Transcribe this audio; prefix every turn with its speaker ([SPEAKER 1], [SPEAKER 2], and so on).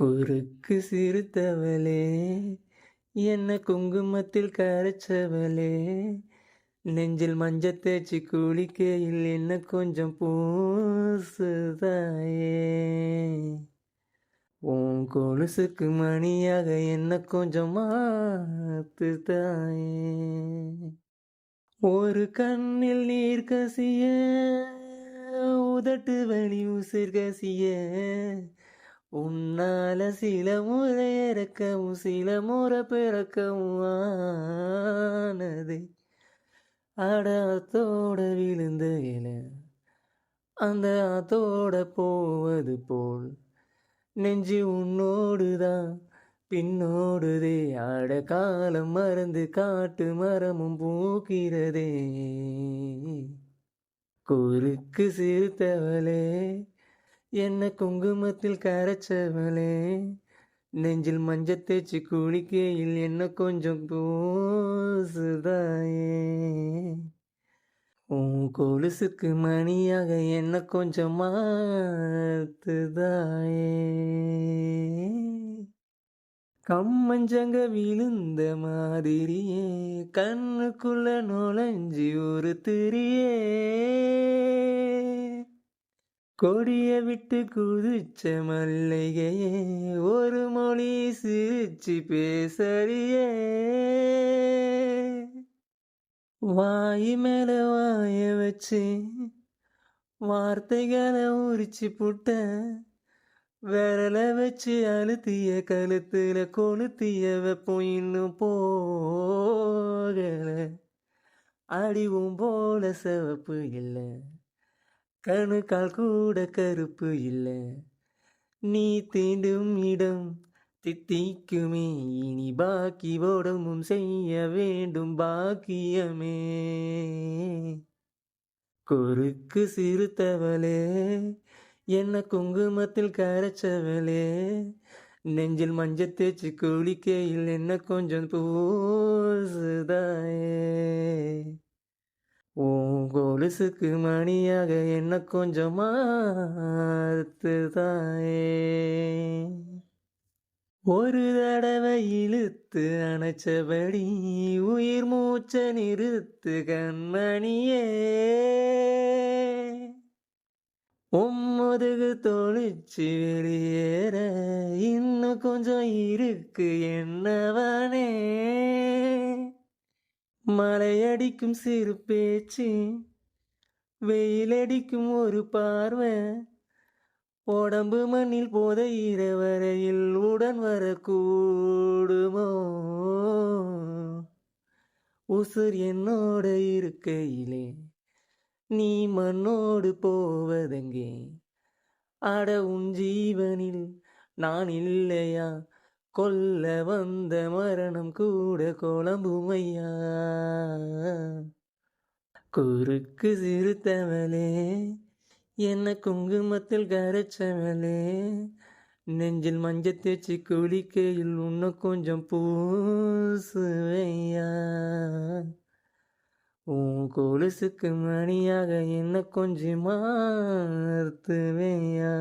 [SPEAKER 1] குறுக்கு சிறுத்தவளே என்ன குங்குமத்தில் கரைச்சவளே. நெஞ்சில் மஞ்சள் தேய்ச்சி குளிக்கையில் என்ன கொஞ்சம் பூசுதாயே. உன் கொலுசுக்கு மணியாக என்ன கொஞ்சம் மாத்துதாயே. ஒரு கண்ணில் நீர் கசிய உதட்டு வழி உசிர் கசிய உன்னால சில முறை இறக்கவும் சில முறை பிறக்கவும் ஆனது. அடத்தோட விழுந்த இல அந்த ஆத்தோட போவது போல். நெஞ்சு உன்னோடுதான் பின்னோடுதே. ஆட காலம் மறந்து காட்டு மரமும் பூக்கிறதே. குறுக்கு சிறுத்தவளே என்ன குங்குமத்தில் கரைச்சவளே? நெஞ்சில் மஞ்சள் தேய்ச்சி குளிக்கையில் என்ன கொஞ்சம் பூசுதாயே? உன் கொலுசுக்கு மணியாக என்ன கொஞ்சம் மாத்துதாயே? கம்மஞ்சங்க விழுந்த மாதிரியே கண்ணுக்குள்ள நுழைஞ்சி ஒரு திரியே. கொடிய விட்டு குதிச்ச மல்லிகையே ஒரு மொழி சிரிச்சு பேசறியே. வாய் மேல வாய வச்சு வார்த்தைகளை உரிச்சு புட்ட விரல வச்சு அழுத்திய கழுத்துல கொளுத்திய வெப்பம் இன்னும் போகல. அடிவும் போல சிவப்பு இல்லை. கணுக்கால் கூட கருப்பு இல்லை. நீ தீண்டும் இடம் தித்திக்குமே. இனி பாக்கி ஓடமும் செய்ய வேண்டும் பாக்கியமே. குறுக்கு சிறுத்தவளே என்ன குங்குமத்தில் கரைச்சவளே. நெஞ்சில் மஞ்சள் தேய்ச்சி குளிக்கையில் என்ன கொஞ்சம் பூசுதா உன் கொலுசுக்கு மணியாக என்ன கொஞ்சம் மாத்துதாயே ஒரு தடவை இழுத்து அணைச்சபடி உயிர் மூச்ச நிறுத்து கண்மணியே. உம்முதுகு தொழிச்சு வெளியேற இன்னும் கொஞ்சம் இருக்கு என்னவனே. மலையடிக்கும் சிறு பேச்சு வெயிலடிக்கும் ஒரு பார்வை. உடம்பு மண்ணில் போத இரவரையில் உடன் வரக்கூடுமோ? உசுர் என்னோட இருக்கையிலே நீ மண்ணோடு போவதெங்கே? அட உன் ஜீவனில் நான் இல்லையா? கொல்ல வந்த மரணம் கூட குழம்புமையா குறுக்கு சிறுத்தவளே என்ன குங்குமத்தில் கரைச்சவளே. நெஞ்சில் மஞ்சள் தேய்ச்சி குளிக்கையில் உன்ன கொஞ்சம் பூசுவையா. உன் கொலுசுக்கு மணியாக என்ன கொஞ்சம் மாத்துவையா